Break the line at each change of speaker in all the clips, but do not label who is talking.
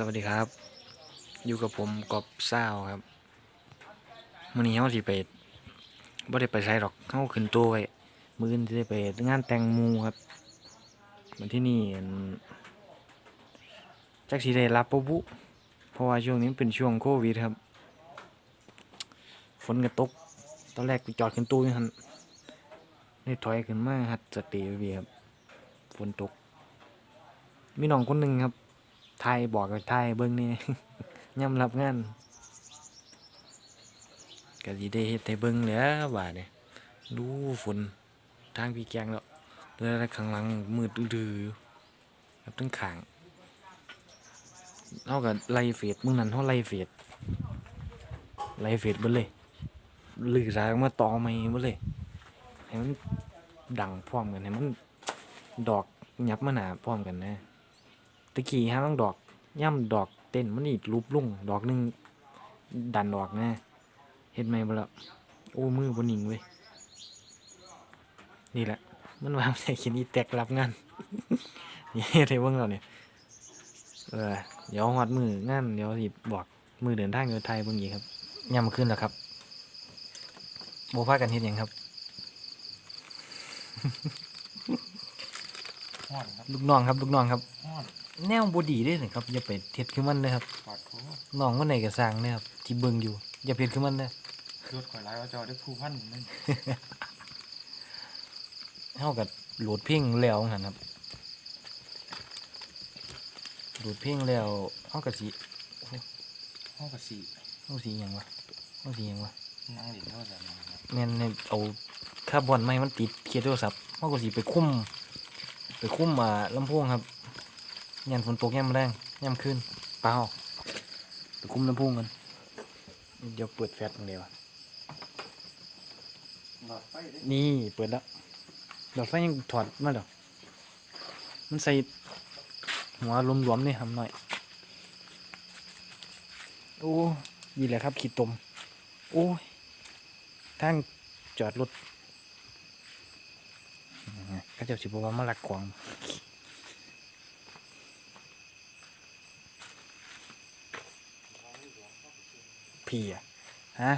สวัสดีครับ อยู่กับผมกอบเศร้าครับมื้อนี้เฮาสิไปบ่ได้ไปไสหรอกเฮาขึ้นตัวไว้มืออื่นสิได้ไปงานแต่งมูครับวันที่นี่จักสิได้รับบ่บุเพราะว่าช่วงนี้เป็นช่วงโควิดครับฝนก็ตกตอนแรกไปจอดขึ้นตู้อยู่หั่นนี่ถอยขึ้นมาหัดสติไว้เวีครับฝนตกมีน้องคนหนึ่งครับ ไทยบอกกับไทยเบิ่งนี่ย่ำรับงานก็สิได้เฮ็ดให้เบิ่งแหล้วบาดนี่ยดูฝนทางพี่แกงแล้วแล้วข้างหลังมืดอื้อครับทั้งข้างเฮาก็ไล่เฟซมื้อนั้นเฮาไล่เฟซไล่เฟซเบิดเลยลือสายออกมาตอใหม่เบิดเลยให้มันดังพร้อมกันให้มันดอกยับมาหนาพร้อมกันนะ ตะกี้ฮะต้องดอกย่ำดอกเต้นมันอีกรูปลุ่งดอกหนึงดันดอกนะเห็นไหมบ่ละโอ้มือบนหนิงเว้ยนี่แหละ มันวางใส่ขินอีแตกรับงานนี่เฮ็ดให้เบิ่งแล้วเนี่ยเออเดี๋ยวฮอดมืองานเดี๋ยวสิบอกมือเดินทางอยู่ไทยเบิ่งอีกครับย่ำมาขึ้นแล้วครับบ่พากันเฮ็ดหยังครับ
ห้อนครับ
ลูกน้องครับลูกน้องครับ
ห้อน
แนวบ่ดีเด้อครับอย่าไปเฮ็ดคือมันนะครับ
ปาดโถ
น้องคนไหนก็สร้างนะครับที่เบิ่งอยู่ อย่าเพียนคือมันนะ
รถข่อยร้ายว่าจอได้ผู้พันนั่น
เฮากับโหลดเพลงแล้วหั่นครับโหลดเพลงแล้วเฮาก็สิ
ห้องกระสี
เฮาสิหยังวะเฮาสิหยังวะ
นั่งเล่นโทรศัพท์นะครับ
แม่นให้เอาคาร์บอนไม้มันติดเคสโทรศัพท์เฮาก็สิไปคุมไปคุมอ่าลำโพงครับ ยามฝนตกยามแรงยามคืนเปล่าไปคุ้มลำโพงกัน เดี๋ยวเปิดแฟลชตงเดียวนี่เปิดแล้วดอกไฟยังถอดมาแล้วมันใส่หัวรวมๆนี่ทำหน่อย โอ้ยี่แหละครับ ขีดตม โอ้ยทางจอดรถก็จ้าสิบว่ามาลักของ พี่อะฮะ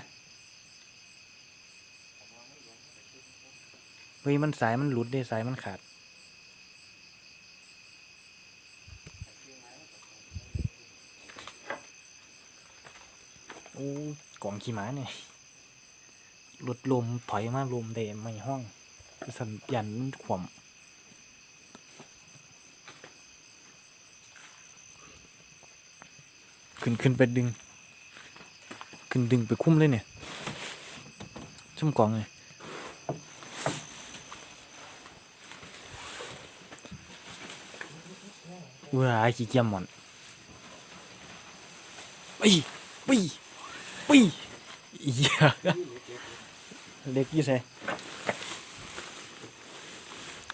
เฮ้ยมันสายมันหลุดด้สายมันขาด โอ้กล่องขี้หมาเนี่ยหลุดลมถอยมาลมเดไม่ห้องสัญญาณมันขวมขึ้นขึ้นไปดึง ดึงไปคุ้มเลยเนี่ยชุ่มกองเลยว้าขี้เกียจหมอนปีปีปีอีเหี้ยเล็กยี่ใส่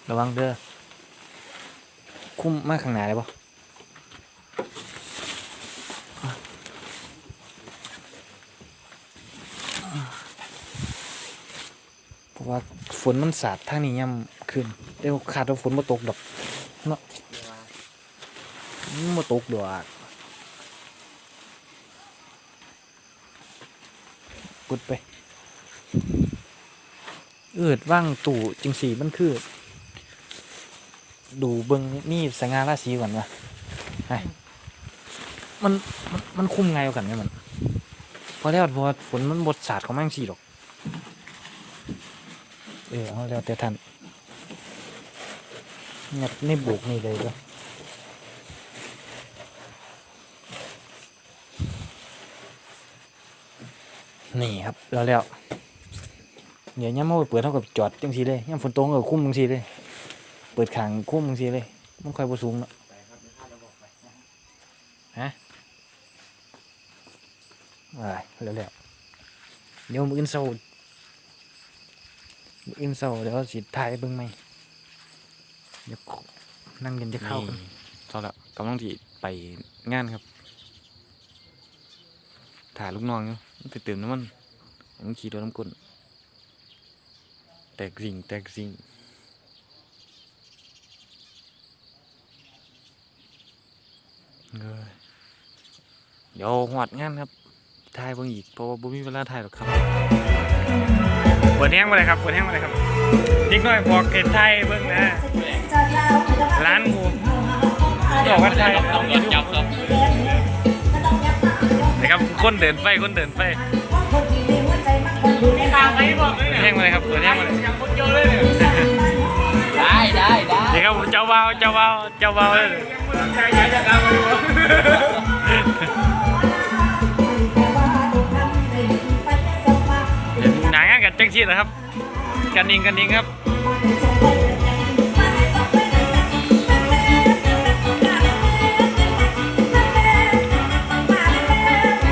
ระวังเด้อคุ้มมากข้างหน้าเลยปะเพราะ ว่าฝนมันสาดทางนี้ย่ำขึ้นเดี๋ยวขาดว่าฝนมาตกดอกเนาะมาตกดอกกดไปเอิดว่างตู่จังสีมันคือ ดูเบิงนี่สง่าราศีก่อนวะไอ้มันมันมันคุ้มไงกว่ากันไหมมัน พอแล้วพอฝนมันบดสาดของแม่งสีดอก เออเอาแล้วแต่ท่านงัดในบุกนี่เลยก็นี่ครับแล้วแล้วเดี๋ยวย่ำมาไปเปิดเท่ากับจอดจังสีเลยย่ำฝนตกก็คุ้มจังสีเลย เปิดขางคุ้มจังสีเลย มันค่อยบ่สูงเนาะ
ไปครับเดี๋ยวเราบอกไปนะ
อ่าแล้วแล้วเดี๋ยวมืออื่นเศร้า ออื่นเศร้าเดี๋ยวสิถ่ายเบิ่งไหมเดี๋ยวนั่งกันจะเข้ากันเท่าล้วกำลังที่ไปงานครับถ่ายลูกน้องอยู่มันไปเติมน้ำมันให้มันขี่รถน้ำกลนแตกริงแตกริงเอ้ยเดี๋ยวหอดงานครับถ่ายเบิ่งอีกเพราะว่าบ่มีเวลาถ่ายหรอกครับ เปิดแห้งมาเลยครับเปิดแห้งมาเลยครับนิดหน่อยบอกเกตไทยเบิ่งนะร้านหมูบอกว่าไทย
ต้องยัดจับครับ
นะครับคนเดินไฟคนเดินไฟแห้งมาเลยครับเปิดแห้งมาเลย
ได้ได้ได้
เดี๋ยวครับเจ้าบ่าวเจ้าบ่าวเจ้าบ่าวเลยานกันจังชีนะครับ กันเองกันเองครับ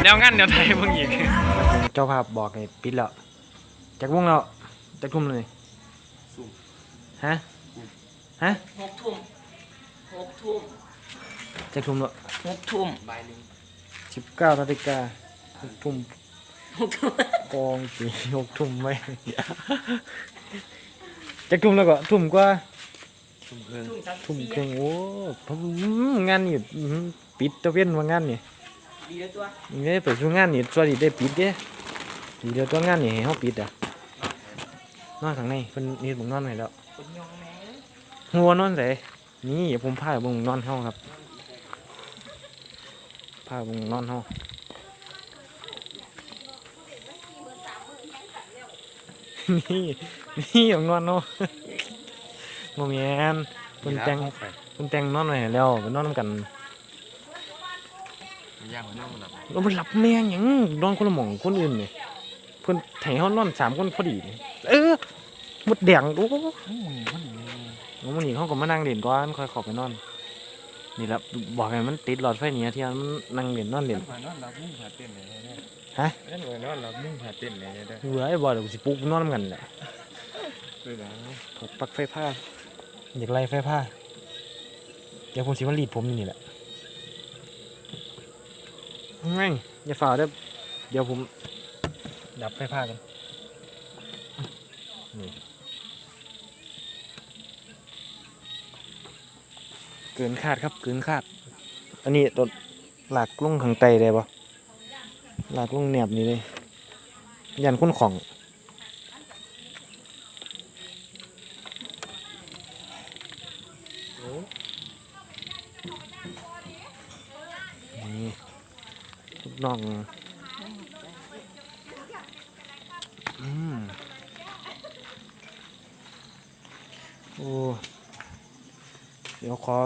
แนวงานแนวไทยเพิ่งอีกเจ้าภาพบอกให้ปิดแล้วจากวงแล้วจากทุ่มเลยฮะฮะ
หกทุ่มหกทุ่ม
จากทุ่มแล้ว
หกทุ่ม
ใบหนึ่ง
สิบเก้านาฬิกาหกทุ่ม
หกทุ่ม
กองสีหกทุ่มไหมจากทุ่มแล้วก็ทุ่มกว่า
ทุ่มครึ่ง
ทุ่มสาม
ทุ่ม
สี่
ครึ่งโอ้ผมงานนี่อื้อหือปิดตะเวนว่างานนี่
ดีแล้วตัว
นี่ไปสู่งานนี่สวัสดีได้ปิดเด้ดีเดียวตัวงานนี่ให้เฮาปิดอะนอนข้างในเพิ่นนี่ผมนอนให้แล้ว
คนยองแม่
หัวนอนไสนี่ผมพาเบิ่งนอนเฮาครับพาเบิ่งนอนเฮา นี่นี่ของนอนเฮาบ่แม่นเพิ่นแต่ง
ไป
เพิ่นแต่งนอนไว้ให้แล้วไปนอนนำกัน
ย่างมันน่ามันหลับ
เราไปหลับแม่งหยังนอนคนละหม่องคนอื่นนี่เพิ่นให้เฮานอนสามคนพอดีนี่เออหมดแดงโอ้
อืมมัน
แล้วมันนี่เขาก็มานั่งเล่นก่อนค่อยเข้าไปนอน นี่ละบอกให้มันติดหลอดไฟนี่ที่มันนั่งเล่นนอนเล่น
ผ่านนอนหลับมุ่งผ่าเต้นเลยเนี่ย
ฮะ
นั่นเลยนอนหลับมุ่งผ่าเต้นเลยเนี่ยได้
เบื่อไอ้บ่เดี๋ยวกูสิปลุกนอนนำกันแหละ
ด้วยนะ
ถอดปลั๊กไฟผ้าอยากไล่ไฟผ้าเดี๋ยวผมสิมารีดผมอยู่นี่แหละไม่อย่าฝ่าเด้อเดี๋ยวผมดับไฟผ้ากันนี่ เกินคาดครับเกินคาด อันนี้รถหลากลงข้างไตได้ปะหลากลงแหนบนี่เลย ยันคุ้นของนี่ลูกน้องอืมโอ้ เดี๋ยวขอ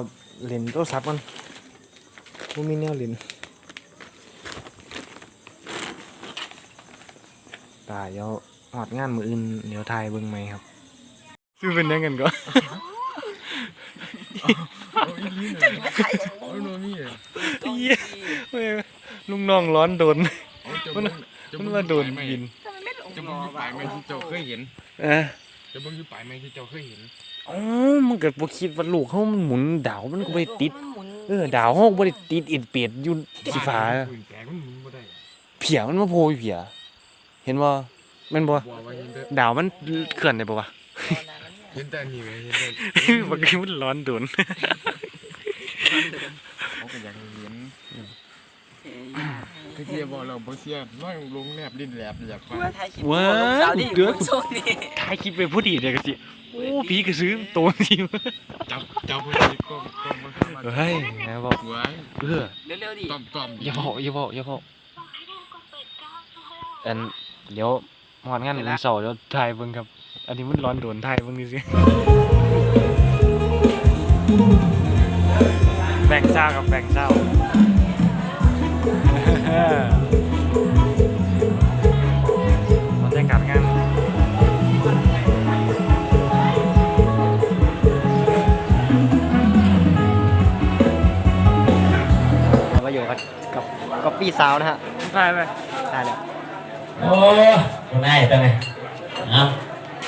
เล่นโทรศัพท์ก่อนว่ามีแนวเล่นตายเดี๋ยวหอดงานมืออื่นเดี๋ยวถ่ายเบิ่งไหมครับ ซื้อเป็นยังกันก่อน
โอ้ยโนนี่เลย
เหี้ยเว้ยลุงน้องร้อนโดน
มัน
มันมาโดนบิน
ทำไมไม่ลง
จะมึงอยู่ปลายไม้ที่เจ้าเคยเห็น
เออ
จะมึงอยู่ปลายไม้ที่เจ้าเคยเห็น
อ๋อมันเกิดบ่คิดว่าลูกเขามันหมุนดาวมันก็บ่ได้ติด
มันหมุน
เออ ดาวเขาก็บ่ได้ติดอินเปียดอยู่สีฟ้า
ปืนแกมันมึงบ่ได้
เผียมันมาโผล่อยู่เผียเห็นบ่แม่นบ่
บัวไว้เห็นแต่
ดาวมันเคลื่อนได้บ่วะ
เห็นแต่นี่ไงเห็นแต่
บางทีมันร้อนโดน
เขาก็อยากเห็น ก็เทียบอกเราบ่เสียน้อยลงแลบลิ้นแลบอยากฟัง
ว่าถ่ายคลิป
ว้า
ลงสาวดิ
เดือด
บนโซนนี่
ถ่ายคลิปไปผู้ดีเด้ก็สิโอ้ผีก็ซื้อโตสิ
จับจับพวกนี้ก็ก็มันเข้ามา
เฮ้ยนะบอก
หัว
เออ
เร็วๆดิ
ต้อมต้อม
อย่าบอกอย่าบอกอย่าบอกอันเดี๋ยวหอดงานวันเสาร์เดี๋ยวถ่ายเบิ่งครับ อันนี้มันร้อนโดนถ่ายเบิ่งดิสิแบ่งเศร้ากับแบ่งเศร้า บรรยากาศงาน
มาอยู่กับกับกับพี่สาวนะฮะ
ถ่ายไป
ได้แล้ว
โอ้ตรงไหนตรงไหนเอา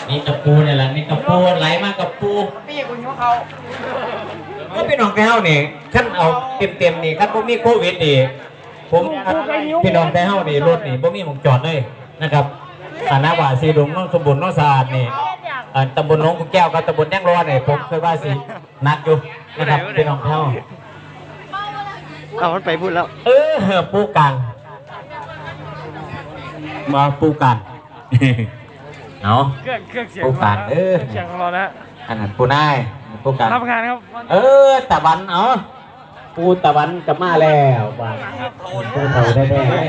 นี่ตะปูเนี่ยแหละนี่ตะปูไหลมากับปู
พี่คุณยกเขา
ก็เป็นน้องแก้วนี่ขั้นเอาเต็มเต็มๆนี่ขั้นบ่มีโควิดนี่ ผมพี่น้องแก้วนี่รถนี่บ่มีหมองจอดเลยนะครับฐานะว่าสีดงน้องสมบูรณ์น้องสะอาดนี่อ่าตำบลหน้องกุแก้วกับตำบลย่างรอนี่ผมเคยว่าสิหนักอยู่นะครับพี่น้องแก้ว
เอามันไปพูดแล้ว
เออปูกังมาปูกัน เอา
เครื่องเครื่องเสียง
โอกาสเออ
เสียงของเรานะ
อันนั้นปูนายปูกัน
รับงานครับ
เออตะวันเอา ปูตะวันจะมาแล้วบ้านปูเฒ่าได้แน่เลย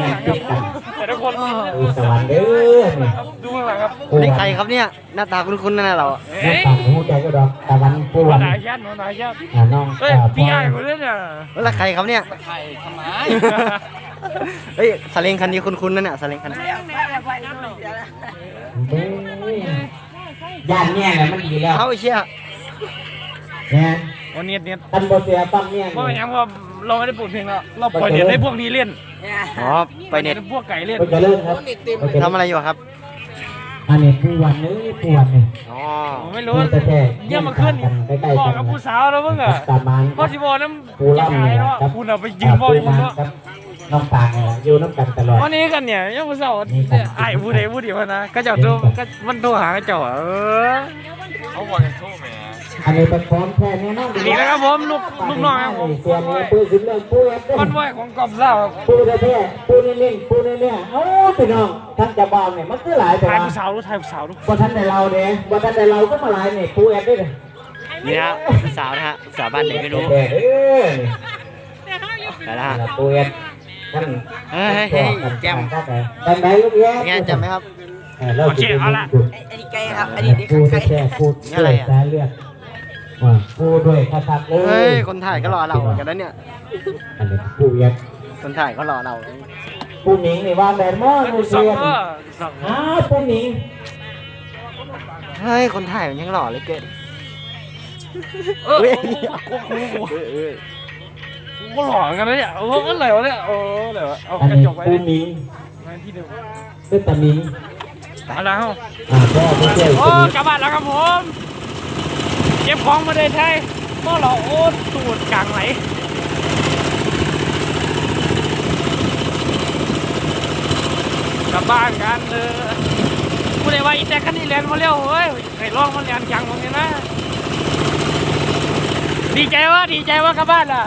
งานติดกัน
แต่ทุกคน
ปูตะวันเด้อนี่
ดูข้างหลังครับ
ปู
นี่
วัน
ใครครับเนี่ยหน้าตาคุ้นๆนั่นน่ะเราอะ
น้องปังหูใจก็ดอกตะวันปู
หัว
วัน
หน้ายันหัวหน้ายัน
อ่าน้อง
เฮ้ย
อ่า
พี่
พ่อ
ไอ้คนนี้เนี่ย
แล้วใครครับเนี่ย
ไทยทำไม
เฮ้ยสาเล้งคันนี้คุ้นๆนั่นน่ะสาเล้งคันนี้
เบ้ยย่านเนี่ยแหละมันดีแล้ว
เอาไอ้เชี่ย
เนี่ย
วันนี้เนี่ย
ตันโบเสียปั๊มเนี่ย
เพราะอย่างว่าเราไม่ได้ปลูกเพลงแล้วเราปล่อยเด็ดให้พวกนี้เล่น
อ๋อไปเน็ต
พวกไก่เล่น
ไปเจริญครับไปเจริญ
ทำอะไรอยู่อะครับ
อันนี้ปูวันนี้ปูวันนี่
อ๋อ
ผมไม่รู้
แต่แท้
เยี่ยมมาขึ้น
ใกล้ๆ
บอ
กั
ก
น
กับผู้สาวแล้วมึงอะ
ตามมัน
พ่อสิบอกน้
ปูำ
จะ
ล่ำ
ขาย
เนี่ย
เนาะ
ครับ
คุณเอาไปยืมบ่อยคุณ
ปู
เนาะ
ครับน้องปางเนี่ยอยู่น้ำกันตลอด
วันนี้กันเนี่ยยังผู้สาวไอ้ผู้ใดผู้เดียวนะก็เจ้าโทรก็มันโทรหาเจ้าอะเออ
เขาบอกกันโทษแหม
อันนี้เป็นพร้อมแค่นี้น้อง
นี่นะครับผมลูกลูกน้องครับผม
เสียงปูขึ้นเลยปูเอ็ด
คอนวอยของกอบเล่าครับ
ปูแท้ๆปูนิ่งๆปูเนี่ยๆเอ้าพี่น้องท่านจะบอกเนี่ยมันคือหลายแต่
ถ่าย
ว่า
ผู้สาวรู้ถ่ายผู้สาวรู้
บ่ท่านได้เราเด้บ่ท่านได้เราก็มาหลายเนี่ยปูเอ็ดด้วยเลย
นี่นะสาวนะฮะสาวบ้านไหนไม่รู้
แต่เออ
ไปแล้วฮะ
ปูเอ็ดท่าน
เฮ้ยเฮ้ยเฮ้ยแจ่ม
แต่ไหนลูกแย่
ไงจำไหมครับ
โอเคเอาละ
อันนี้ไก่ครับ อันนี้นี่
พูด
ไก่
แค่พูด
นี่อะไรอะ
สายเลือด ว่าพูดด้วยกษัตริย์เลย
เฮ้ย คนถ่ายก็รอเราเหมือนกันนะเนี่ย
อันนี้ปูเอ็ด
คนถ่ายก็รอเรา
ปูหนิงนี่ว่าแมนมาก
ผู้
เลย
สาว
เรียน
เออผู้สาว
อ้าวปูหนิง
เฮ้ย คนถ่ายมันยังหล่อเลยเกิน
เออ
เฮ้ย
โอ้โห
เอ้ยเอ้ย
ก็หล่อกันนะเนี่ยเอออะไรวะเนี่ยเอออะไรวะเอา
อัน
กระ
นี้
จกไว้
ปู
เลย
หนิง
ไว้ที่เดิม
เป็นตาหนิง
เอาละครับ
อ่าพ่อไม่ใช่
โอ้
ปูหนิง
กลับบ้านแล้วครับผมเก็บของมาได้ใช่พ่อเราโอ้ตูดกลางไหลกลับบ้านกันเออกูเลยว่าอีแตกคันนี้เรียนมาเร็วเฮ้ยไอ้ลองมันเรียนจังตรงนี้นะ ดีใจวะดีใจวะกลับบ้านล่ะ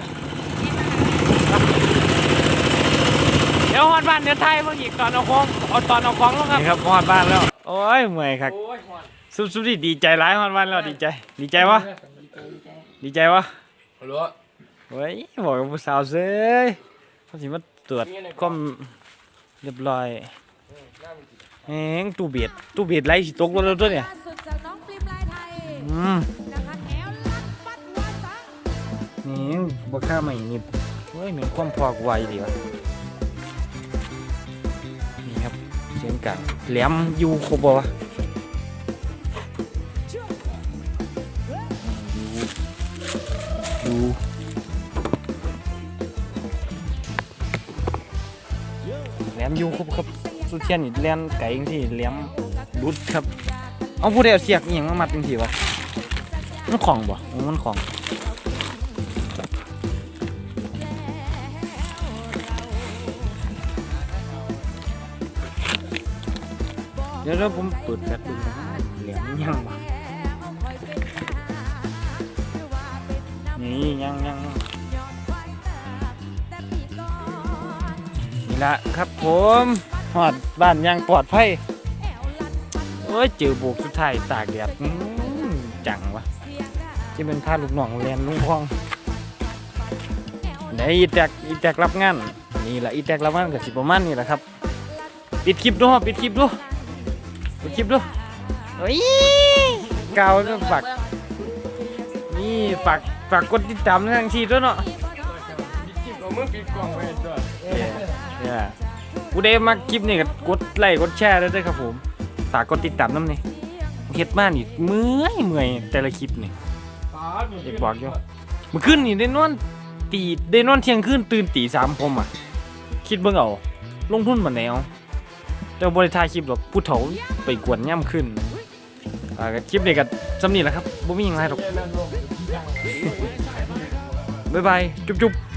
เดี๋ยวฮอดบ้านเดี๋ยวไทยเมื่ออีกตอนเอาของเอาตอนเอาของลงครับนี่ครับฮอดบ้านแล้ว โอ้ยเมื่อยครับ ซุบซุบดิดีใจร้ายฮอดบ้านแล้วดีใจ ดีใจวะดีใจวะ
รู้
เฮ้ยบอกกับผู้สาวเซ้ยเขาสิมาตรวจความเรียบร้อยแหงตู้เบียดตู้เบียดไรสิตกรถแล้วตัวเนี่ย
สุดจากน้องฟิล์มลายไทย
อืม
นะคะแอลลัดปัดหัวซะ
นี่บ่ค่าใหม่นี่เฮ้ยเหมือนความพอกไวดีวะนี่ครับเสียงกลางแหลมอยู่ครบบ่วะ ดูแหลมอยู่ครบครับสุเทียนนี่แล่นไก่จังซี่แหลมรุดครับ เอาผู้ใดเอาเสียกอีหยังมามัดจังซี่วะมันของบ่โอ้มันของเดี๋ยวเดี๋ยวผมเปิดแฟลชดูนะแหลมยังบ่ นี่ยังยังนี่ละครับผมหอดบ้านยังปลอดภัยโอ้ยเจอโบกสุดท้ายตากแดดจังวะจะเป็นพาลูกน้องเรียนลุงพองเดี๋ยวอีแตกอีแตกรับงานนี่แหละอีแตกรับงานกับสิประมาณนี่แหละครับ ปิดคลิปดูฮะปิดคลิปดูปิดคลิปดูเฮ้ยกาวก็ฝากนี่ฝาก ฝากกดติดตามทางทีด้วยเนาะ
เราเมื่อปีกล่องไปด้วย
เนี่ยกูได้มาคลิปนี่ก็กดไลค์กดแชร์ด้วยเด้อครับผมฝากกดติดตามน้ำนี่เฮ็ดมานี่เมื่อยเมื่อยแต่ละคลิปนี่
ตาด
อยากบอกอยู่เมื่อคืนนี่ได้นอนตีได้นอนเที่ยงคืนตื่นตีสามผมอะ คิดเบิ่งเอาลงทุนมาแนวแต่บริทายคลิปหรอกผู้เฒ่าไปกวนย่ำขึ้นอ่าก็คลิปนี้ก็สำนีแหละครับบ่มีหยังไรหรอก บ๊ายบายจุ๊บๆ